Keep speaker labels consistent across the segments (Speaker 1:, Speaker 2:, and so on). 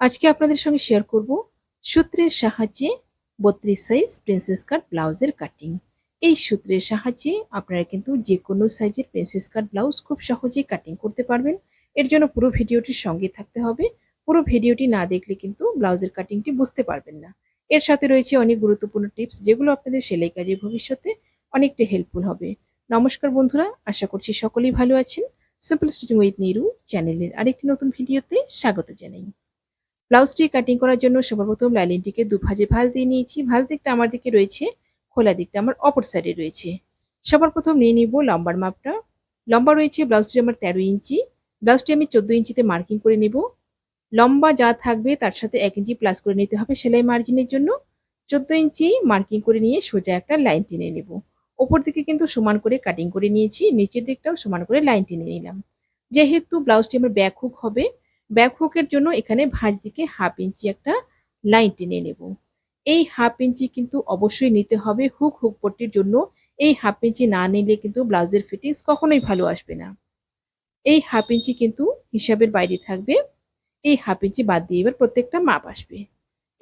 Speaker 1: আজকে আপনাদের সঙ্গে শেয়ার করব সূত্রের সাহায্যে বত্রিশ সাইজ প্রিন্সেস কাট ব্লাউজের কাটিং এই সূত্রের সাহায্যে আপনারা কিন্তু যে কোনো সাইজের প্রিন্সেস কাট ব্লাউজ খুব সহজেই কাটিং করতে পারবেন। এর জন্য পুরো ভিডিওটির সঙ্গে থাকতে হবে। পুরো ভিডিওটি না দেখলে কিন্তু ব্লাউজের কাটিংটি বুঝতে পারবেন না। এর সাথে রয়েছে অনেক গুরুত্বপূর্ণ টিপস যেগুলো আপনাদের সেলাই কাজে ভবিষ্যতে অনেকটা হেল্পফুল হবে। নমস্কার বন্ধুরা, আশা করছি সকলেই ভালো আছেন। সিম্পল স্টিচিং উইথ নিরু চ্যানেলের আরেকটি নতুন ভিডিওতে স্বাগত জানাই। ব্লাউজটি কাটিং করার জন্য সর্বপ্রথম লাইলিনটিকে দু ভাজে ভাজ দিয়ে নিয়েছি। ভাজ দিকটা আমার দিকে রয়েছে, খোলা দিকটা আমার অপর সাইডে রয়েছে। সবার প্রথম নিয়ে নিব লম্বার মাপটা। লম্বা রয়েছে ব্লাউজটি আমার তেরো ইঞ্চি। ব্লাউজটি আমি চোদ্দ ইঞ্চিতে মার্কিং করে নেব। লম্বা যা থাকবে তার সাথে এক ইঞ্চি প্লাস করে নিতে হবে সেলাই মার্জিনের জন্য। চোদ্দ ইঞ্চি মার্কিং করে নিয়ে সোজা একটা লাইন টেনে নেব। ওপর দিকে কিন্তু সমান করে কাটিং করে নিয়েছি, নিচের দিকটাও সমান করে লাইন টেনে নিলাম। যেহেতু ব্লাউজটি আমার ব্যাক হুক হবে ব্যাক হুকের জন্য এখানে ভাঁজ দিকে হাফ ইঞ্চি একটা লাইন টেনে নেব। এই হাফ ইঞ্চি কিন্তু অবশ্যই নিতে হবে হুক হুক পট্টির জন্য। এই হাফ ইঞ্চি না নিলে কিন্তু ব্লাউজের ফিটিংস কখনোই ভালো আসবে না। এই হাফ ইঞ্চি কিন্তু হিসাবের বাইরে থাকবে। এই হাফ ইঞ্চি বাদ দিয়ে এবার প্রত্যেকটা মাপ আসবে।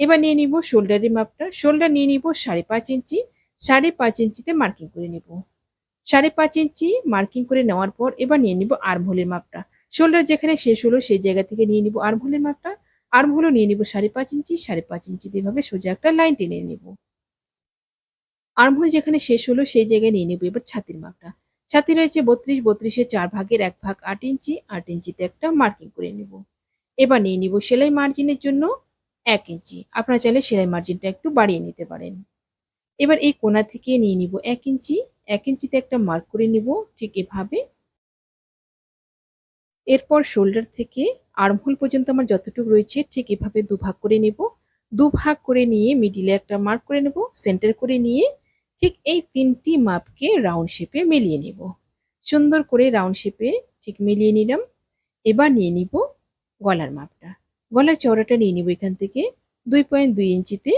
Speaker 1: এবার নিয়ে নিব শোল্ডারের মাপটা। শোল্ডার নিয়ে নিব সাড়ে পাঁচ ইঞ্চি। সাড়ে পাঁচ ইঞ্চিতে মার্কিং করে নেব। সাড়ে পাঁচ ইঞ্চি মার্কিং করে নেওয়ার পর এবার নিয়ে নিব আর্মহোলের মাপটা। শোল্ডার যেখানে শেষ হলো সেই জায়গা থেকে নিয়ে নিব আর্মহোলের মাপটা। আর্মহোলও নিয়ে নিব সাড়ে পাঁচ ইঞ্চি, সাড়ে পাঁচ ইঞ্চি এভাবে সোজা একটা লাইন টেনে নিব। আর্মহোল যেখানে শেষ হলো সেই জায়গায় নিয়ে নিব এবার ছাতির মাপটা। ছাতি রয়েছে বত্রিশ, বত্রিশের চার ভাগের এক ভাগ আট ইঞ্চি, আট ইঞ্চিতে একটা মার্কিং করে নেব। এবার নিয়ে নিব সেলাই মার্জিনের জন্য এক ইঞ্চি। আপনারা চাইলে সেলাই মার্জিনটা একটু বাড়িয়ে নিতে পারেন। এবার এই কোনা থেকে নিয়ে নিব এক ইঞ্চি। এক ইঞ্চিতে একটা মার্ক করে নিব। ঠিক এভাবে এরপর শোল্ডার থেকে আর্মহোল পর্যন্ত আমার যতটুকু রয়েছে, ঠিক এভাবে দুভাগ করে নেব। দুভাগ করে নিয়ে মিডিলে একটা মার্ক করে নেব সেন্টার করে নিয়ে ঠিক এই তিনটি মাপকে রাউন্ড শেপে মিলিয়ে নেব। সুন্দর করে রাউন্ড শেপে ঠিক মিলিয়ে নিলাম। এবার নিয়ে নিব গলার মাপটা। গলার চওড়াটা নিয়ে নিব এখান থেকে দুই পয়েন্ট দুই ইঞ্চিতে।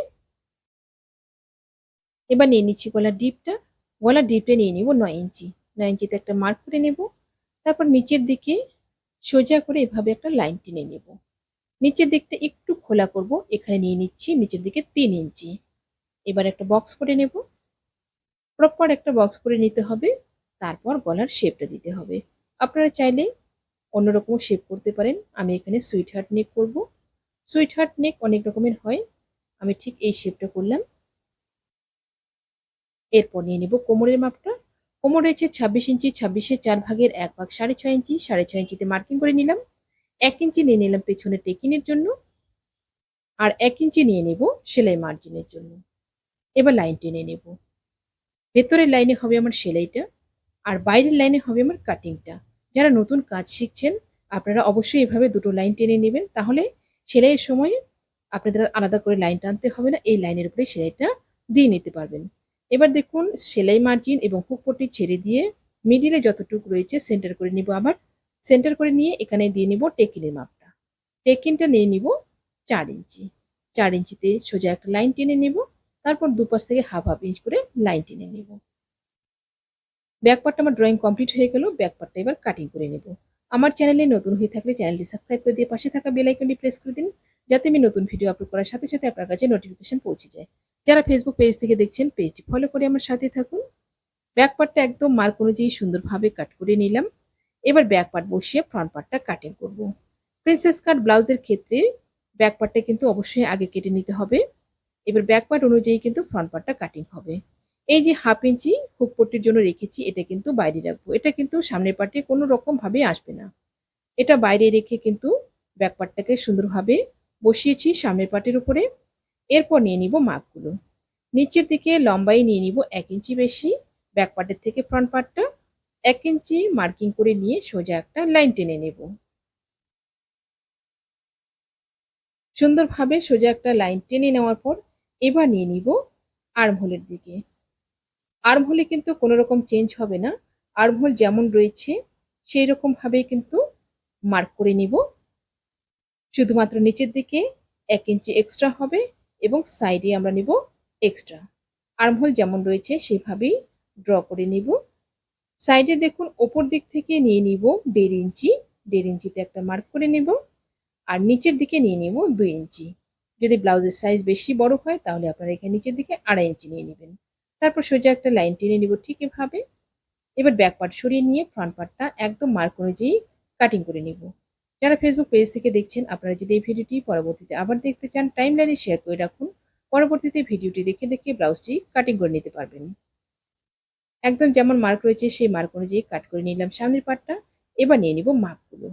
Speaker 1: এবার নিয়ে নিচ্ছি গলার ডিপটা গলার ডিপটা নিয়ে নিব নয় ইঞ্চি। নয় ইঞ্চিতে একটা মার্ক করে নেব। তারপর নিচের দিকে সোজা করে এভাবে একটা লাইন টেনে নেব। নিচের দিকটা একটু খোলা করব, এখানে নিয়ে নিচ্ছি নিচের দিকে তিন ইঞ্চি। এবার একটা বক্স করে নেব। প্রপার একটা বক্স করে নিতে হবে, তারপর গলার শেপটা দিতে হবে। আপনারা চাইলে অন্যরকম শেপ করতে পারেন, আমি এখানে সুইট হার্ট নেক করব। সুইট হার্ট নেক অনেক রকমের হয়, আমি ঠিক এই শেপটা করলাম। এরপর নিয়ে নেব কোমরের মাপটা। কোমর রয়েছে ছাব্বিশ ইঞ্চি ছাব্বিশের চার ভাগের এক ভাগ সাড়ে ছয় ইঞ্চি, সাড়ে ছয় ইঞ্চিতে মার্কিং করে নিলাম। এক ইঞ্চি নিয়ে নিলাম পেছনে টেকিনের জন্য। আর এক ইঞ্চি নিয়ে নেব সেলাই মার্জিনের জন্য। এবার লাইন টেনে নেব। ভেতরের লাইনে হবে আমার সেলাইটা আর বাইরের লাইনে হবে আমার কাটিংটা। যারা নতুন কাজ শিখছেন, আপনারা অবশ্যই এভাবে দুটো লাইন টেনে নেবেন। তাহলে সেলাইয়ের সময় আপনাদের আলাদা করে লাইন টানতে হবে না, এই লাইনের উপরে সেলাইটা দিয়ে নিতে পারবেন। এবার দেখুন, সেলাই মার্জিন এবং হুকপট্টি ছেড়ে দিয়ে মিডিলে যতটুকু রয়েছে সেন্টার করে নিব আবার। সেন্টার করে নিয়ে এখানে দিয়ে নিব টেকিনের মাপটা। টেকিনটা নিয়ে নিব চার ইঞ্চি। চার ইঞ্চিতে সোজা একটা লাইন টেনে নেব, তারপর দুপাশ থেকে হাফ হাফ ইঞ্চ করে লাইন টেনে নেব। ব্যাক পার্টটা আমার ড্রয়িং কমপ্লিট হয়ে গেল ব্যাক পার্টটা এবার কাটিং করে নেব। আমার চ্যানেলে নতুন হয়ে থাকলে চ্যানেলটি সাবস্ক্রাইব করে দিয়ে পাশে থাকা বেল আইকনটি প্রেস করে দিন, যাতে আমি নতুন ভিডিও আপলোড করার সাথে সাথে আপনার কাছে নোটিফিকেশন পৌঁছে যায়। যারা ফেসবুক পেজ থেকে দেখছেন পেজটি ফলো করে আমার সাথে থাকুন। ব্যাক পার্টটা একদম মার্ক অনুযায়ী সুন্দরভাবে কাট করে নিলাম। এবার ব্যাক পার্ট বসিয়ে ফ্রন্ট পার্টটা কাটিং করব। প্রিন্সেস কাট ব্লাউজের ক্ষেত্রে ব্যাক পার্টটা কিন্তু অবশ্যই আগে কেটে নিতে হবে। এবার ব্যাক পার্ট অনুযায়ী কিন্তু ফ্রন্ট পার্টটা কাটিং হবে। এই যে হাফ ইঞ্চি হুক পট্টির জন্য রেখেছি, এটা কিন্তু বাইরে রাখব। এটা কিন্তু সামনের পার্টে কোনো রকম ভাবে আসবে না। এটা বাইরে রেখে কিন্তু ব্যাক পার্টটাকে সুন্দরভাবে বসিয়েছি সামনের পার্টের উপরে। এরপর নিয়ে নিব মাপগুলো। নিচের দিকে লম্বাই নিয়ে নিব এক ইঞ্চি বেশি ব্যাক পার্টের থেকে ফ্রন্ট পার্টটা এক ইঞ্চি মার্কিং করে নিয়ে সোজা একটা লাইন টেনে নেব। সুন্দরভাবে সোজা একটা লাইন টেনে নেওয়ার পর এবার নিয়ে নিব আর্মহোলের দিকে। আর্মহোলে কিন্তু কোনো রকম চেঞ্জ হবে না। আর্মহোল যেমন রয়েছে, সেই রকমভাবেই কিন্তু মার্ক করে নিব। শুধুমাত্র নিচের দিকে এক ইঞ্চি এক্সট্রা হবে এবং সাইডে আমরা নিব এক্সট্রা আর্মহোল যেমন রয়েছে, সেভাবেই ড্র করে নিব। সাইডে দেখুন, ওপর দিক থেকে নিয়ে নিব দেড় ইঞ্চি দেড় ইঞ্চিতে একটা মার্ক করে নেব। আর নিচের দিকে নিয়ে নিব দুই ইঞ্চি যদি ব্লাউজের সাইজ বেশি বড় হয়, তাহলে আপনারা এখানে নিচের দিকে আড়াই ইঞ্চি নিয়ে নেবেন। তারপর সোজা একটা লাইন টেনে নিব, ঠিক এভাবে। এবার ব্যাক পার্ট সরিয়ে নিয়ে ফ্রন্ট পার্টটা একদম মার্ক অনুযায়ী কাটিং করে নিব। যারা ফেসবুক পেজ থেকে দেখছেন, আপনারা যদি এই ভিডিওটি পরবর্তীতে আবার দেখতে চান টাইম লাইনে শেয়ার করে রাখুন। পরবর্তীতে ভিডিওটি দেখে দেখে ব্লাউজটি কাটিং করে নিতে পারবেন। একদম যেমন মার্ক রয়েছে, সেই মার্ক অনুযায়ী কাট করে নিলাম সামনের পার্টটা এবার নিয়ে নিব মাপগুলো।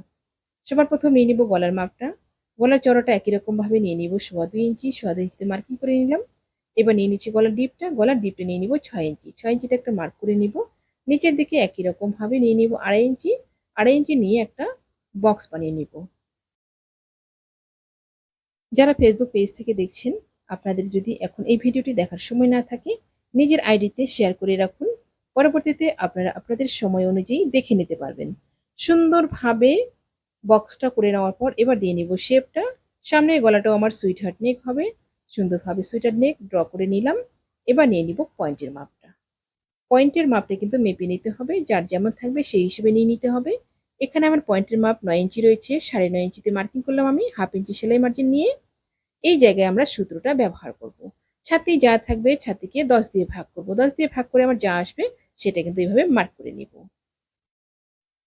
Speaker 1: সবার প্রথম নিয়ে নিব গলার মাপটা। গলার চড়াটা একই রকমভাবে নিয়ে নিব, সোয়া দুই ইঞ্চি, সোয়া দুই ইঞ্চিতে মার্কিং করে নিলাম। এবার নিয়ে নিচ্ছি গলার ডিপটা। গলার ডিপটা নিয়ে নিব ছয় ইঞ্চি। ছয় ইঞ্চিতে একটা মার্ক করে নিব। নিচের দিকে একই রকম ভাবে নিয়ে নিব আড়াই ইঞ্চি। আড়াই ইঞ্চি নিয়ে একটা বক্স বানিয়ে নিব। যারা ফেসবুক পেজ থেকে দেখছেন, আপনাদের যদি এখন এই ভিডিওটি দেখার সময় না থাকে, নিজের আইডিতে শেয়ার করে রাখুন। পরবর্তীতে আপনারা আপনাদের সময় অনুযায়ী দেখে নিতে পারবেন। সুন্দরভাবে বক্সটা করে নেওয়ার পর এবার দিয়ে নিব শেপটা সামনের গলাটাও আমার সুইট হার্ট নেক হবে। সুন্দরভাবে সুইটার নেক, ড্র করে নিলাম। এবার নিয়ে নিব পয়েন্টের মাপটা। পয়েন্টের মাপটা কিন্তু মেপে নিতে হবে, যার যেমন থাকবে সেই হিসেবে নিয়ে নিতে হবে। এখানে আমার পয়েন্টের মাপ নয় ইঞ্চি রয়েছে, সাড়ে নয় ইঞ্চিতে মার্কিং করলাম আমি, হাফ ইঞ্চি সেলাই মার্জিন নিয়ে। এই জায়গায় আমরা সূত্রটা ব্যবহার করব। ছাতি যা থাকবে ছাতিকে দশ দিয়ে ভাগ করব। দশ দিয়ে ভাগ করে আমার যা আসবে, সেটা কিন্তু এইভাবে মার্ক করে নিব।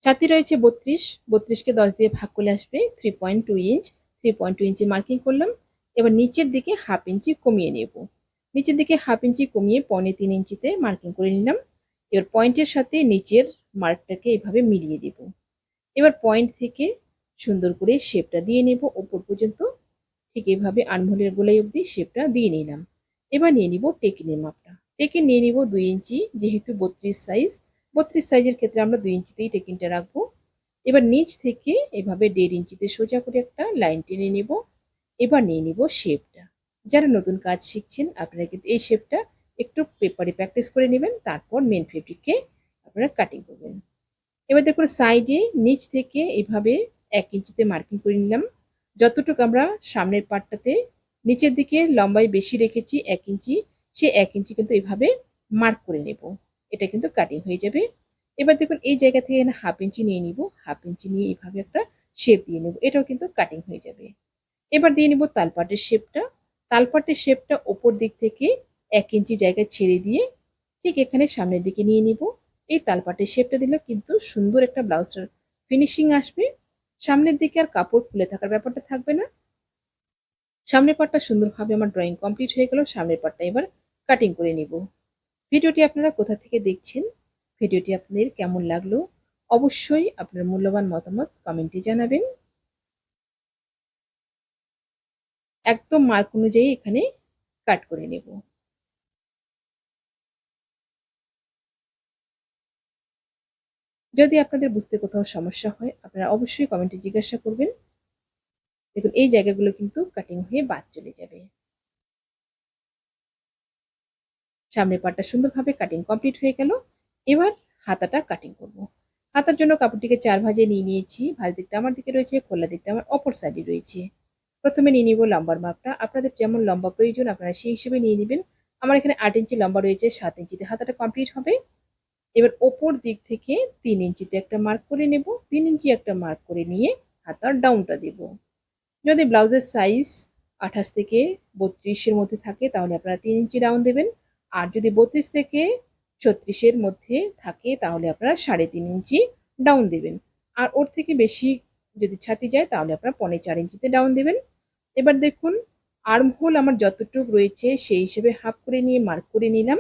Speaker 1: ছাতি রয়েছে বত্রিশ, বত্রিশকে দশ দিয়ে ভাগ করলে আসবে three point two inch three point two inch marking করলাম। এবার নিচের দিকে হাফ ইঞ্চি কমিয়ে নেব। নিচের দিকে হাফ ইঞ্চি কমিয়ে পনে তিন ইঞ্চিতে মার্কিং করে নিলাম। এবার পয়েন্টের সাথে নিচের মার্কটাকে এভাবে মিলিয়ে দেব। এবার পয়েন্ট থেকে সুন্দর করে শেপটা দিয়ে নেব ওপর পর্যন্ত। ঠিক এভাবে আনমোলের গোলাই অবধি শেপটা দিয়ে নিলাম। এবার নিয়ে নিব টেকিনের মাপটা। টেকিন নিয়ে নিব দুই ইঞ্চি, যেহেতু বত্রিশ সাইজ বত্রিশ সাইজের ক্ষেত্রে আমরা দুই ইঞ্চিতেই টেকিনটা রাখব। এবার নিচ থেকে এভাবে দেড় ইঞ্চিতে সোজা করে একটা লাইন টেনে নেব। এবার নিয়ে নিব শেপটা। যারা নতুন কাজ শিখছেন, আপনারা কিন্তু এই শেপটা একটু পেপারে প্র্যাকটিস করে নেবেন, তারপর মেন ফেব্রিককে আপনারা কাটিং করবেন। এবার দেখুন সাইডে নিচ থেকে এভাবে এক ইঞ্চিতে মার্কিং করে নিলাম। যতটুকু আমরা সামনের পার্টটাতে নিচের দিকে লম্বাই বেশি রেখেছি এক ইঞ্চি, সে এক ইঞ্চি কিন্তু এভাবে মার্ক করে নেব। এটা কিন্তু কাটিং হয়ে যাবে। এবার দেখুন এই জায়গা থেকে হাফ ইঞ্চি নিয়ে নিব। হাফ ইঞ্চি নিয়ে এইভাবে একটা শেপ দিয়ে নেব। এটাও কিন্তু কাটিং হয়ে যাবে। এবার দিয়ে নিব তালপাটের শেপটা। তালপাটের শেপটা ওপর দিক থেকে এক ইঞ্চি জায়গায় ছেড়ে দিয়ে ঠিক এখানে সামনের দিকে নিয়ে নিব। এই তালপাটের শেপটা দিলে কিন্তু সুন্দর একটা ব্লাউজটার ফিনিশিং আসবে। সামনের দিকে আর কাপড় খুলে থাকার ব্যাপারটা থাকবে না। সামনের পাটটা সুন্দরভাবে আমার ড্রয়িং কমপ্লিট হয়ে গেল। সামনের পাটটা এবার কাটিং করে নিব। ভিডিওটি আপনারা কোথা থেকে দেখছেন? ভিডিওটি আপনাদের কেমন লাগল? অবশ্যই আপনার মূল্যবান মতামত কমেন্টে জানাবেন। একদম মার্ক অনুযায়ী এখানে কাট করে নেব। যদি আপনাদের বুঝতে কোথাও সমস্যা হয়, আপনারা অবশ্যই কমেন্টে জিজ্ঞাসা করবেন। দেখুন, এই জায়গাগুলো কিন্তু কাটিং হয়ে বাদ চলে যাবে। সামনের পাটটা সুন্দরভাবে কাটিং কমপ্লিট হয়ে গেল। এবার হাতাটা কাটিং করব। হাতার জন্য কাপড়টিকে চার ভাজে নিয়ে নিয়েছি। ভাজ দিকটা আমার দিকে রয়েছে খোলা দিকটা আমার অপর সাইডে রয়েছে। প্রথমে নিয়ে নিব লম্বার মাপটা। আপনাদের যেমন লম্বা প্রয়োজন, আপনারা সেই হিসেবে নিয়ে নেবেন। আমার এখানে আট ইঞ্চি লম্বা রয়েছে, সাত ইঞ্চিতে হাতাটা কমপ্লিট হবে। এবার ওপর দিক থেকে তিন ইঞ্চিতে একটা মার্ক করে নেব। তিন ইঞ্চি একটা মার্ক করে নিয়ে হাতার ডাউনটা দেব। যদি ব্লাউজের সাইজ আঠাশ থেকে বত্রিশের মধ্যে থাকে, তাহলে আপনারা তিন ইঞ্চি ডাউন দেবেন। আর যদি বত্রিশ থেকে ছত্রিশের মধ্যে থাকে, তাহলে আপনারা সাড়ে তিন ইঞ্চি ডাউন দেবেন। আর ওর থেকে বেশি যদি ছাতি যায়, তাহলে আপনারা পনে চার ইঞ্চিতে ডাউন দেবেন। এবার দেখুন আর্মহোল আমার যতটুকু রয়েছে, সেই হিসেবে হাফ করে নিয়ে মার্ক করে নিলাম।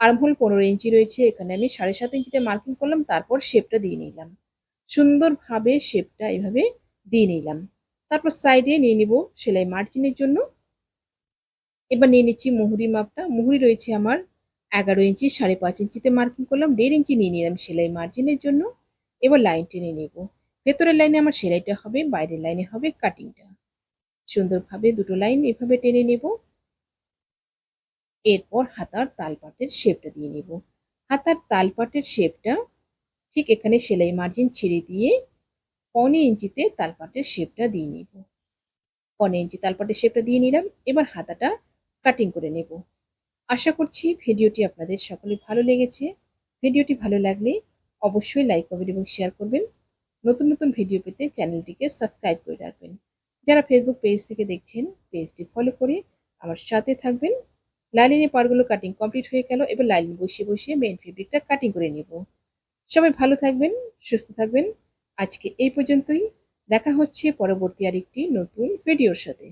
Speaker 1: আর্মহোল পনেরো ইঞ্চি রয়েছে, এখানে আমি সাড়ে সাত ইঞ্চিতে মার্কিং করলাম, তারপর শেপটা দিয়ে নিলাম। সুন্দরভাবে শেপটা এভাবে দিয়ে নিলাম। তারপর সাইডে নিয়ে নিব সেলাই মার্জিনের জন্য। এবার নিয়ে নিচ্ছি মুহুরি মাপটা। মুহুরি রয়েছে আমার এগারো ইঞ্চি, সাড়ে পাঁচ ইঞ্চিতে মার্কিং করলাম। দেড় ইঞ্চি নিয়ে নিলাম সেলাই মার্জিনের জন্য। এবার লাইন টেনে নেব। ভেতরের লাইনে আমার সেলাইটা হবে, বাইরের লাইনে হবে কাটিংটা। সুন্দরভাবে দুটো লাইন এভাবে টেনে নেব। এরপর হাতার তালপাটের শেপটা দিয়ে নেব। হাতার তালপাটের শেপটা ঠিক এখানে সেলাই মার্জিন ছেড়ে দিয়ে পনে ইঞ্চিতে তালপাটের শেপটা দিয়ে নেব। পনে ইঞ্চি তালপাটের শেপটা দিয়ে নিলাম, এবার হাতাটা কাটিং করে নেব। আশা করছি ভিডিওটি আপনাদের সকলে ভালো লেগেছে। ভিডিওটি ভালো লাগলে অবশ্যই লাইক করবেন এবং শেয়ার করবেন। নতুন নতুন ভিডিও পেতে চ্যানেলটিকে সাবস্ক্রাইব করে রাখবেন। যারা ফেসবুক পেজ থেকে দেখছেন পেজটি ফলো করে আমার সাথে থাকবেন। লাইলিনের পারগুলো কাটিং কমপ্লিট হয়ে গেল, এবার লাইলিন বসিয়ে বসিয়ে মেন ফেব্রিকটা কাটিং করে নেব। সবাই ভালো থাকবেন, সুস্থ থাকবেন। আজকে এই পর্যন্তই। দেখা হচ্ছে পরবর্তী আরেকটি নতুন ভিডিওর সাথে।